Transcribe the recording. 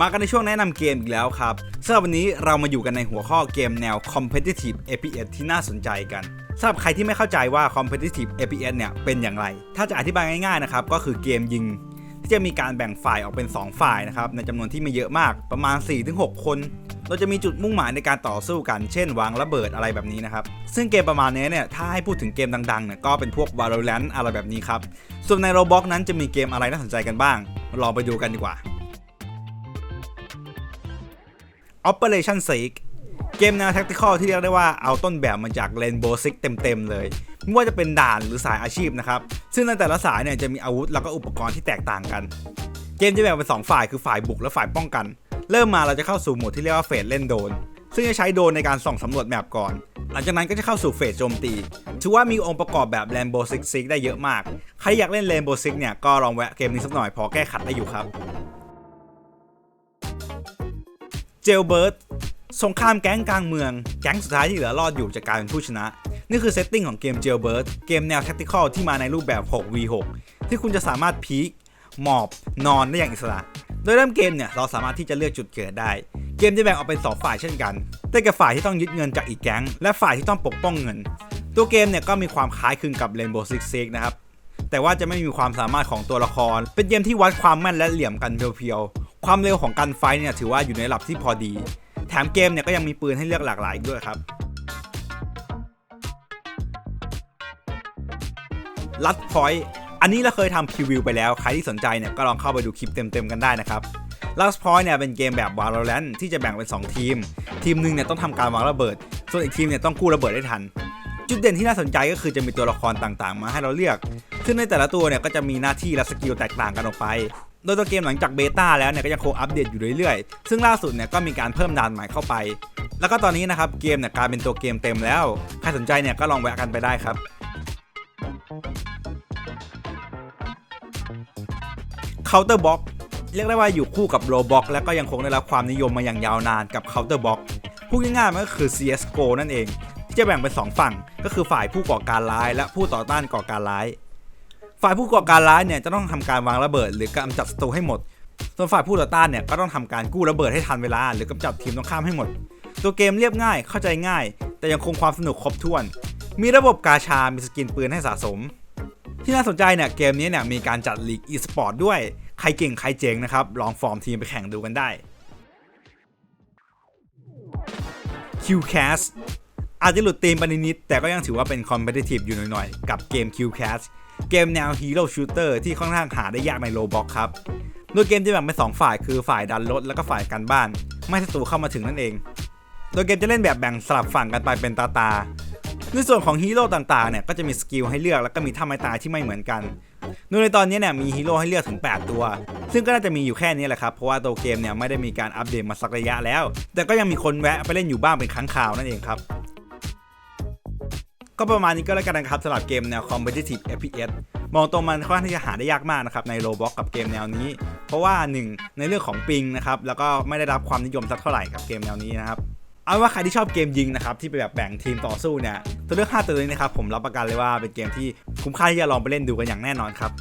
มากันในช่วงแนะนำเกมอีกแล้วครับสำหรับวันนี้เรามาอยู่กันในหัวข้อเกมแนว Competitive FPS ที่น่าสนใจกันสำหรับใครที่ไม่เข้าใจว่า Competitive FPS เนี่ยเป็นอย่างไร ถ้าจะอธิบายง่ายๆนะครับก็คือเกมยิง ที่จะมีการแบ่งฝ่ายออกเป็น 2 ฝ่ายนะครับในจำนวนที่ไม่เยอะมากประมาณ 4-6 คนเราจะมีจุดมุ่งหมายในการต่อสู้กัน เช่นวางระเบิดอะไรแบบนี้นะครับ ซึ่งเกมประมาณนี้เนี่ย ถ้าให้พูดถึงเกมดังๆเนี่ยก็เป็นพวก Valorant อะไรแบบนี้ครับ ส่วนใน Roblox นั้นจะมีเกมอะไรน่าสนใจกันบ้าง ลองไปดูกันดีกว่า Operation Seek เกมแนว Tactical ที่เรียกได้ว่าเอาต้นแบบมาจาก Rainbow Six เต็มๆเลย ไม่ว่าจะเป็นด่านหรือสายอาชีพนะครับ ซึ่งในแต่ละสายเนี่ยจะมีอาวุธแล้วก็อุปกรณ์ที่แตกต่างกัน เกมจะแบ่งเป็นสองฝ่ายคือฝ่ายบุกและฝ่ายป้องกัน เริ่มมาเราจะเข้าสู่โหมดที่เรียกว่าเฟสเล่นโดน ซึ่งจะใช้โดนในการส่องสำรวจแมปก่อน หลังจากนั้นก็จะเข้าสู่เฟสโจมตี ถือว่ามีองค์ประกอบแบบ Rainbow Six Siege ได้เยอะมาก ใครอยากเล่น Rainbow Six เนี่ยก็ลองแวะเกมนี้สักหน่อยพอแก้ขัดได้อยู่ครับ Jailbird สงครามแก๊งกลางเมือง แก๊งสุดท้ายที่เหลือรอดอยู่จะกลายเป็นผู้ชนะ นี่คือเซตติ้งของเกม Jailbird เกมแนว Tactical ที่มาในรูปแบบ 6v6 ที่คุณจะสามารถพีคหมอบ นอนได้อย่างอิสระ โดยเริ่มเกมเนี่ยเราสามารถที่จะเลือกจุดเกิดได้ เกมจะแบ่งออกเป็น 2 ฝ่ายเช่นกันได้แก่ฝ่ายที่ต้องยึดเงินจากอีกแก๊ง และฝ่ายที่ต้องปกป้องเงิน ตัวเกมเนี่ยก็มีความคล้ายคลึงกับ Rainbow Six Siege นะครับแต่ว่าจะไม่มีความสามารถของตัวละคร เป็นเกมที่วัดความแม่นและเหลี่ยมกันเพียวๆ ความเร็วของการไฟเนี่ยถือว่าอยู่ในระดับที่พอดี แถมเกมเนี่ยก็ยังมีปืนให้เลือกหลากหลายอีกด้วยครับลัดพอยต์อันนี้เราเคยทำพรีวิวไปแล้ว ใครที่สนใจเนี่ยก็ลองเข้าไปดูคลิปเต็มๆกันได้นะครับ Last Point เนี่ยเป็นเกมแบบ Valorant ที่จะแบ่งเป็น 2 ทีม ทีมหนึ่งเนี่ยต้องทำการวางระเบิด ส่วนอีกทีมเนี่ยต้องกู้ระเบิดได้ทัน จุดเด่นที่น่าสนใจก็คือจะมีตัวละครต่างๆ มาให้เราเลือก ซึ่งในแต่ละตัวเนี่ยก็จะมีหน้าที่และสกิลแตกต่างกันออกไป ดยตัวเกมหลังจากเบต้าแล้วเนี่ยก็ยังคงอัปเดตอยู่เรื่อยๆ ซึ่งล่าสุดเนี่ยก็มีการเพิ่มด่านใหม่เข้าไป แล้วก็ตอนนี้นะครับเกมเนี่ยกลายเป็นตัวเกมเต็มแล้ว ใครสนใจเนี่ยก็ลองแวะกันไปได้ครับ Counter Box เรียกได้ว่าอยู่คู่กับ Roblox และก็ยังคงได้รับความนิยมมาอย่างยาวนานกับ Counter Box พูดง่ายๆมันก็คือ CSGO นั่นเอง ที่จะแบ่งเป็น 2 ฝั่ง ก็คือฝ่ายผู้ก่อการร้าย และผู้ต่อต้านก่อการร้าย ฝ่ายผู้ก่อการร้ายเนี่ยจะต้องทำการวางระเบิด หรือกำจัดศัตรูให้หมด ส่วนฝ่ายผู้ต่อต้านเนี่ยก็ต้องทำการกู้ระเบิดให้ทันเวลา หรือกำจัดทีมตรงข้ามให้หมด ตัวเกมเรียบง่ายเข้าใจง่าย แต่ยังคงความสนุกครบถ้วน มีระบบกาชา มีสกินปืนให้สะสม ที่น่าสนใจเนี่ยเกมนี้เนี่ยมีการจัดลีก e-sport ด้วยใครเก่งใครเจ๋งนะครับลองฟอร์มทีมไปแข่งดูกันได้ QCast อาจจะหลุดธีมไปนิดแต่ก็ยังถือว่าเป็น competitive อยู่หน่อยๆ กับเกม QCast เกมแนว Hero Shooter ที่ค่อนข้างหาได้ยากใน Roblox ครับ โดยเกมจะแบ่งเป็นสองฝ่ายคือฝ่ายดันรถแล้วก็ฝ่ายกันบ้าน ไม่ให้ศัตรูเข้ามาถึงนั่นเอง โดยเกมจะเล่นแบบแบ่งสลับฝั่งกันไปเป็นตาตาในส่วนของฮีโร่ต่าง ๆ เนี่ยก็จะมีสกิลให้เลือกแล้วก็มีท่าไม้ตายที่ไม่เหมือนกันโดยในตอนนี้เนี่ยมีฮีโร่ให้เลือกถึง 8 ตัว ซึ่งก็น่าจะมีอยู่แค่นี้แหละครับ เพราะว่าตัวเกมเนี่ยไม่ได้มีการอัปเดตมาสักระยะแล้ว แต่ก็ยังมีคนแวะไปเล่นอยู่บ้างเป็นครั้งคราวนั่นเองครับ ก็ประมาณนี้ก็แล้วกันนะครับสำหรับเกมแนว competitive FPS มองตรงมันค่อนข้างที่จะหาได้ยากมากนะครับใน Roblox กับเกมแนวนี้ เพราะว่า 1 ในเรื่องของปิงนะครับแล้วก็ไม่ได้รับความนิยมสักเท่าไหร่กับเกมแนวนี้นะครับเอาว่าใครที่ชอบเกมยิงนะครับที่เป็นแบบแบ่งทีมต่อสู้เนี่ยตัวเลือก 5 ตัวนี้นะครับผมรับประกันเลยว่าเป็นเกมที่คุ้มค่าที่จะลองไปเล่นดูกันอย่างแน่นอนครับ